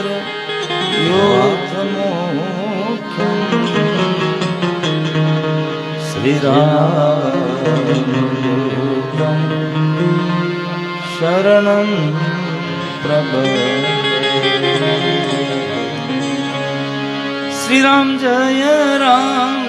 નર યોથમોખ શ્રી રામ શરણ પ્રભ શ્રી રામ જય રામ.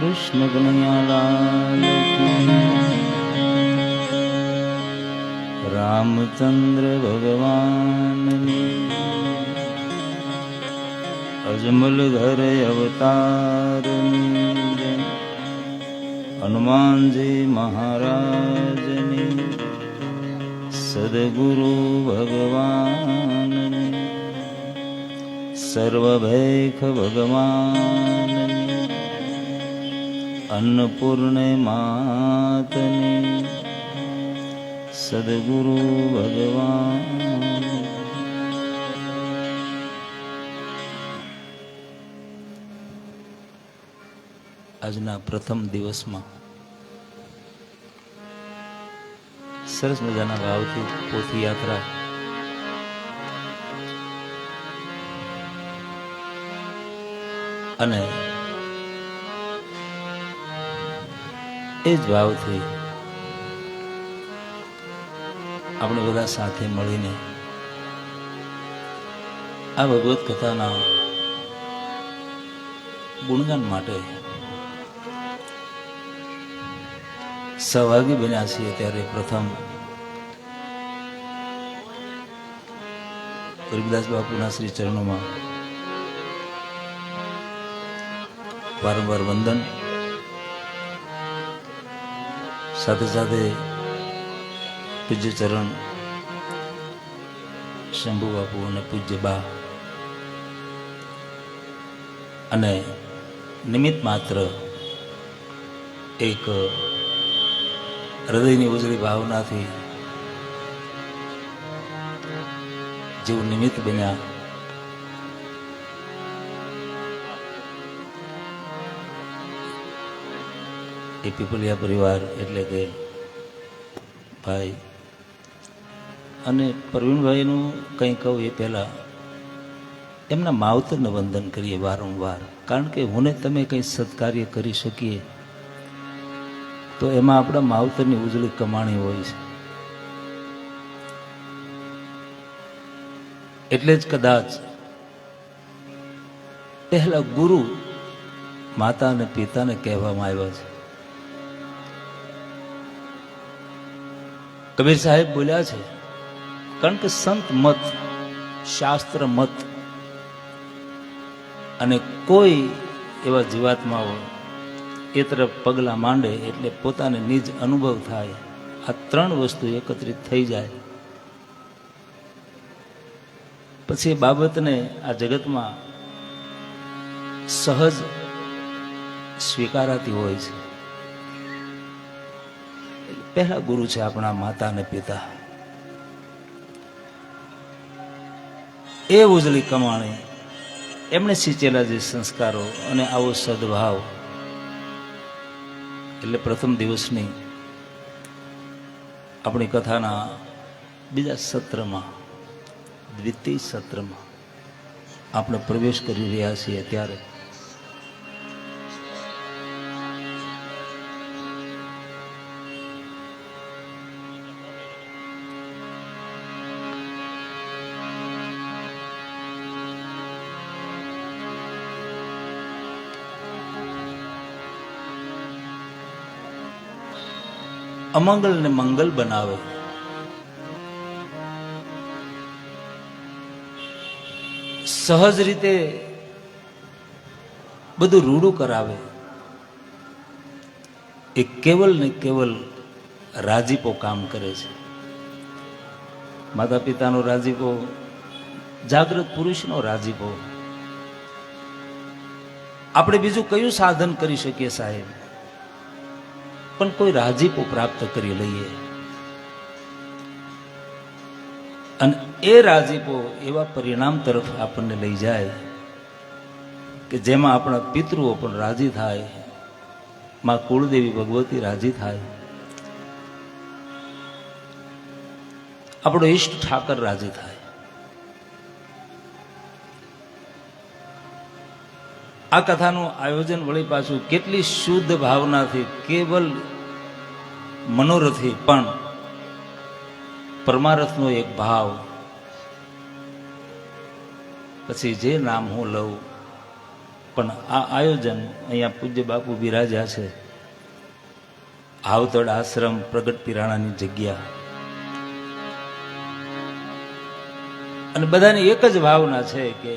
કૃષ્ણ કનૈયાલાલ રામચંદ્ર ભગવાનની અજમલ ઘર અવતારની હનુમાનજી મહારાજની સદગુરુ ભગવાન સર્વભૈખ ભગવાન અન્નપૂર્ણે માતની સદગુરુ ભગવાન. આજના પ્રથમ દિવસમાં સરસ મજાના ભાવથી પોથી યાત્રા અને એ જ ભાવથી આપણે બધા સાથે મળીને આ ભગવત કથાના ગુણગાન માટે સહભાગી બન્યા છીએ ત્યારે પ્રથમ ગરીબદાસ બાપુના શ્રી ચરણોમાં વારંવાર વંદન સાથે સાથે પૂજ્ય ચરણ, શંભુ બાપુ અને પૂજ્ય બા અને નિમિત્ત માત્ર એક હૃદયની ઉજળી ભાવનાથી જેવું નિમિત્ત બન્યા એ પીપલિયા પરિવાર એટલે કે ભાઈ અને પ્રવીણભાઈનું કંઈ કહું એ પહેલાં, એમના માવતરને વંદન કરીએ વારંવાર. કારણ કે હું ને તમે કંઈ સત્કાર્ય કરી શકીએ, તો એમાં આપણા માવતરની ઉજળી કમાણી હોય છે. એટલે જ કદાચ પહેલા ગુરુ માતા અને પિતાને કહેવામાં આવ્યા છે. કબીર સાહેબ બોલ્યા છે, કારણ કે સંત મત, શાસ્ત્ર મત અને કોઈ એવા જીવાત્માઓ એ તરફ પગલાં માંડે એટલે પોતાને નિજ અનુભવ થાય, આ ત્રણ વસ્તુ એકત્રિત થઈ જાય. પછી એ બાબતને આ જગતમાં સહજ સ્વીકારાતી હોય છે. પહેલા ગુરુ છે આપણા માતા અને પિતા. એ ઉજળી કમાણી, એમણે સિંચેલા જે સંસ્કારો અને આવો સદભાવ, એટલે પ્રથમ દિવસની આપણી કથાના બીજા સત્રમાં, દ્વિતીય સત્રમાં આપણે પ્રવેશ કરી રહ્યા છીએ ત્યારે અમંગલને મંગલ બનાવે. સહજ રીતે બધું રૂડું કરાવે. એ કેવલ ને કેવલ રાજીપો કામ કરે છે. માતા પિતાનો રાજીપો, જાગૃત પુરુષનો રાજીપો. આપણે બીજું કયું સાધન કરી શકીએ સાહેબ? પણ કોઈ રાજીપો પ્રાપ્ત કરી લઈએ. અને એ રાજીપો એવા પરિણામ તરફ આપણને લઈ જાય કે જેમાં આપણા પિતૃઓ પણ રાજી થાય, માં કુળદેવી ભગવતી રાજી થાય. આપણો ઈષ્ટ ઠાકર રાજી થાય. આ કથાનું આયોજન વળી પાછું કેટલી શુદ્ધ ભાવનાથી, કેવલ મનોરથી પણ પરમારથનો એક ભાવ. પછી જે નામ હું લઉં, પણ આ આયોજન અહીંયા પૂજ્ય બાપુ બિરાજા છે. આવતડ આશ્રમ પ્રગટ પિરાણાની જગ્યા. અને બધાની એક જ ભાવના છે કે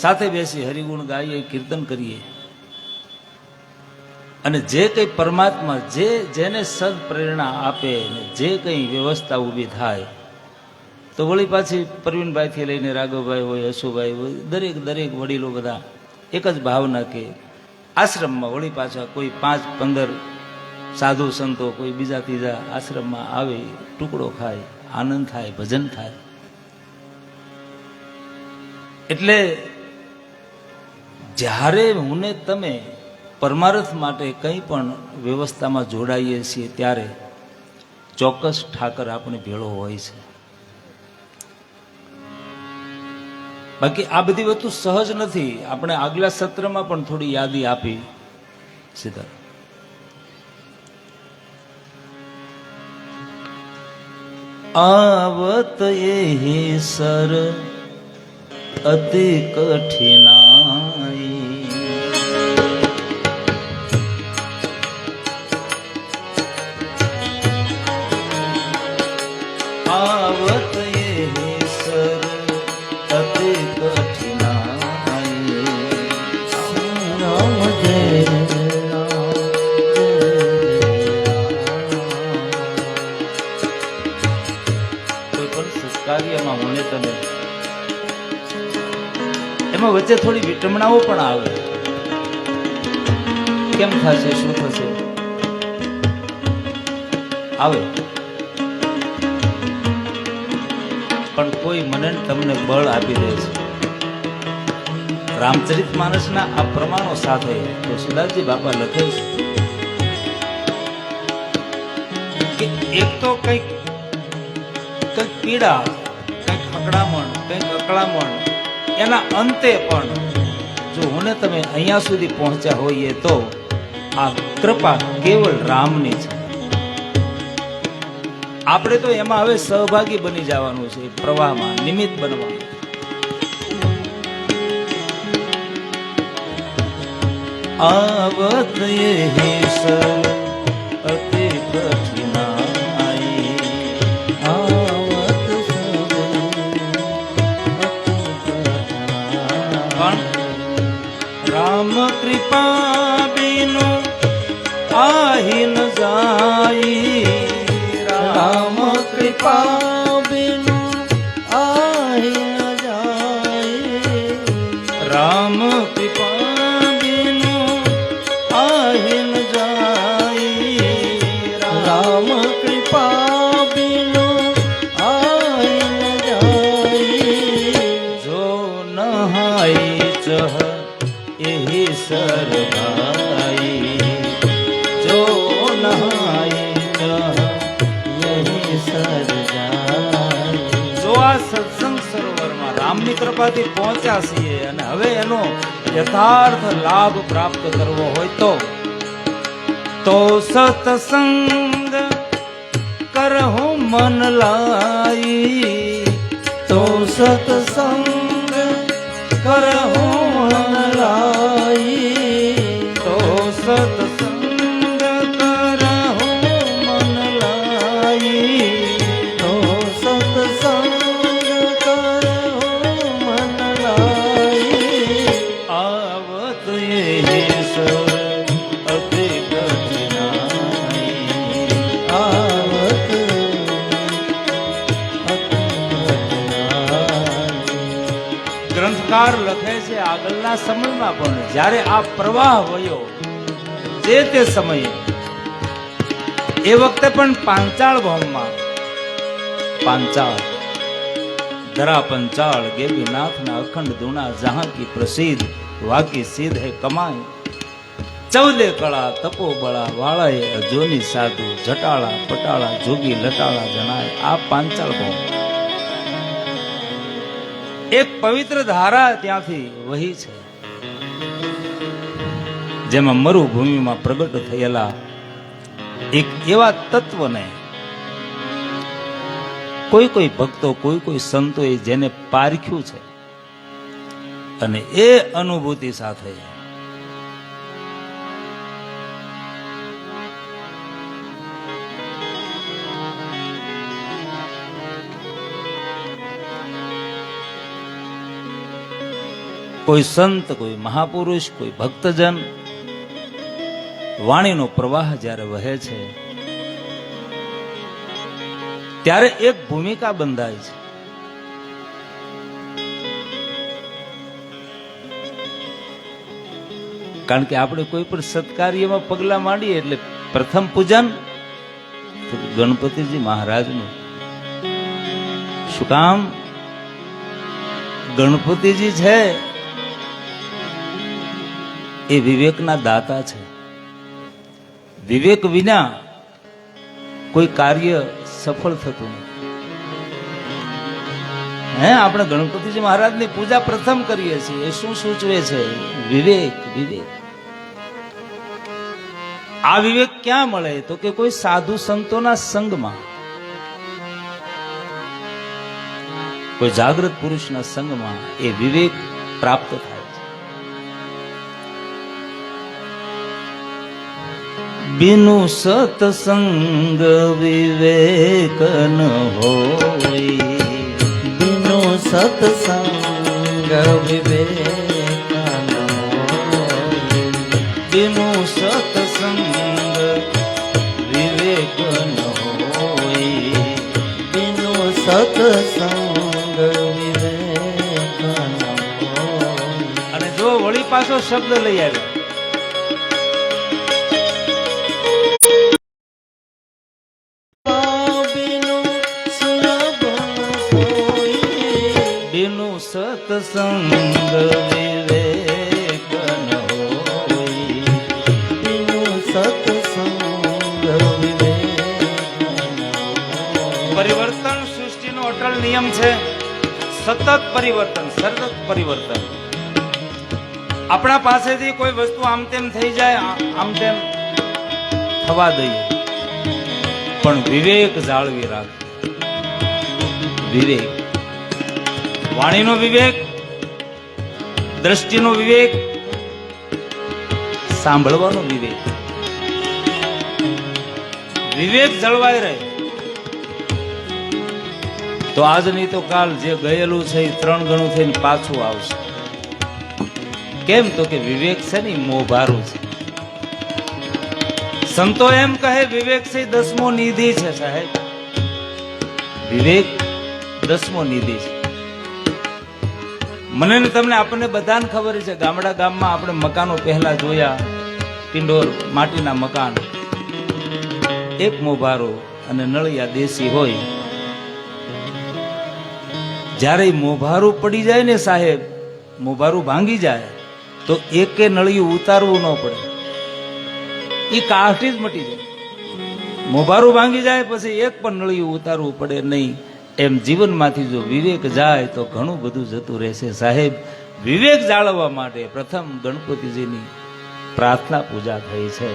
સાથે બેસી હરિગુણ ગાઈએ, કીર્તન કરીએ. અને જે કંઈ પરમાત્મા, જે જેને સદ પ્રેરણા આપે ને જે કંઈ વ્યવસ્થા ઊભી થાય, તો વળી પાછી પ્રવીણભાઈથી લઈને રાઘવભાઈ હોય અશુભાઈ હોય, દરેક દરેક વડીલો બધા એક જ ભાવના કે આશ્રમમાં વળી પાછા કોઈ પાંચ, પંદર સાધુ સંતો કોઈ બીજા ત્રીજા આશ્રમમાં આવે, ટુકડો ખાય, આનંદ થાય, ભજન થાય. એટલે જ્યારે હું ને તમે પરમાર્થ માટે કંઈ પણ વ્યવસ્થામાં જોડાઈએ છીએ ત્યારે ચોક્કસ ઠાકર આપણે ભેળો હોય છે. બાકી આ બધી વસ્તુ સહજ નથી. આપણે આગલા સત્રમાં પણ થોડી યાદી આપી. સીધા. આવત એ સર અતિ કઠિનાઈ રામ મને તમે એમાં વચ્ચે થોડી વિટમણાઓ પણ આવે. કેમ થશે, શું થશે? આવે. પણ કોઈ મને તમને બળ આપી દે છે. રામચરિત માનસના આ પ્રમાણો સાથે તો સુદાસજી બાપા લખે છે એક તો કંઈક કંઈક પીડા, કંઈક હકડામણ, કંઈક અકળામણ, એના અંતે પણ જો હું તમે અહીંયા સુધી પહોંચ્યા હોઈએ તો આ કૃપા કેવળ રામની છે. આપણે તો એમાં હવે સહભાગી બની જવાનું છે પ્રવાહમાં, નિમિત્ત બનવાનું આવત એહી સર અતિ કઠિનાઈ આવત સવે અતિ પણ રામ કૃપા રામની પહોંચ્યા છીએ અને હવે એનો યથાર્થ લાભ પ્રાપ્ત કરવો હોય તો તો સતસંગ કરહો મન લાઈ. તો સતસંગ કરહો મન લાઈ. તો સતસંગ કરહો મન લાઈ. આગળના સમયમાં પણ જ્યારે આ પ્રવાહ વયો, જે તે સમયે, એ વખતે પણ પાંચાળ ભાવમાં પાંચાળ, ધરા પંચાળ, ગેબીનાથના અખંડ ધૂણા, જહાં કી પ્રસિદ્ધ, વાકી સિદ્ધ હે કમાય ચૌદે કળા, તપો બળા, વાળાએ અજોની સાધુ, જટાળા, પટાળા, જોગી, લટાળા જણાય, આ પાંચાળ ભવ એક પવિત્ર ધારા ત્યાંથી વહી છે. જેમાં મરુભૂમિમાં પ્રગટ થયેલા એક એવા તત્વને કોઈ કોઈ ભક્તો, કોઈ કોઈ સંતોએ જેને પારખ્યું છે અને એ અનુભૂતિ સાથે કોઈ સંત, કોઈ મહાપુરુષ, કોઈ ભક્તજન વાણીનો પ્રવાહ જ્યારે વહે છે, ત્યારે એક ભૂમિકા બંધાય છે. કારણ કે આપણે કોઈ પણ સત્કાર્યમાં પગલા માંડીએ એટલે પ્રથમ પૂજન ગણપતિજી મહારાજનું. શું કામ? ગણપતિજી છે. એ વિવેકના દાતા છે. વિવેક વિના કોઈ કાર્ય સફળ થતું નથી. હે, આપણે ગણપતિજી મહારાજની પૂજા પ્રથમ કરીએ છીએ. એ શું સૂચવે છે? વિવેક વિવેક. આ વિવેક ક્યાં મળે? તો કે કોઈ સાધુ સંતોના સંગમાં. કોઈ જાગૃત પુરુષના સંગમાં એ વિવેક પ્રાપ્ત થાય. બિનુ સતસંગ વિવેક ન હોય બિનુ સતસંગ વિવેક ન બિનુ સતસંગ વિવેક ન હોય બિનુ સતસંગ વિવેક અને જો વળી પાછો શબ્દ લઈ આવ્યો? સતસંગ વિવેક પરિવર્તન સૃષ્ટિનો અટલ નિયમ છે, સતત પરિવર્તન સતત પરિવર્તન. આપણા પાસેથી કોઈ વસ્તુ આમ તેમ થઈ જાય આમ તેમ થવા દઈએ. પણ વિવેક જાળવી રાખ. વિવેક. વાણીનો વિવેક, દ્રષ્ટિનો વિવેક, સાંભળવાનો વિવેક. વિવેક જળવાઈ રહે. તો આજ નહીં તો કાલ જે ગયેલું છે એ ત્રણ ગણું થઈને પાછું આવશે. કેમ? તો કે વિવેક છે ને મોહ ભારું છે. સંતો એમ કહે, વિવેક છે દસમો નિધિ છે સાહેબ. વિવેક દસમો નિધિ છે. મને ને તમને આપણને બધાને ખબર છે, ગામડા ગામમાં આપણે મકાનો પહેલા જોયા, ટિંડોર, માટીના મકાન. એક મોભારો અને નળિયા દેશી હોય. જ્યારે મોભારું પડી જાય ને સાહેબ, મોભારું ભાંગી જાય, તો એકે નળિયું ઉતારવું ન પડે. એ કાઠી જ મટી જાય. મોભારું ભાંગી જાય, પછી એક પણ નળિયું ઉતારવું પડે નહીં. એમ જીવનમાંથી જો વિવેક જાય તો ઘણું બધું જતું રહેશે. સાહેબ, વિવેક જાળવવા માટે પ્રથમ ગણપતિજીની પ્રાર્થના પૂજા થઈ છે.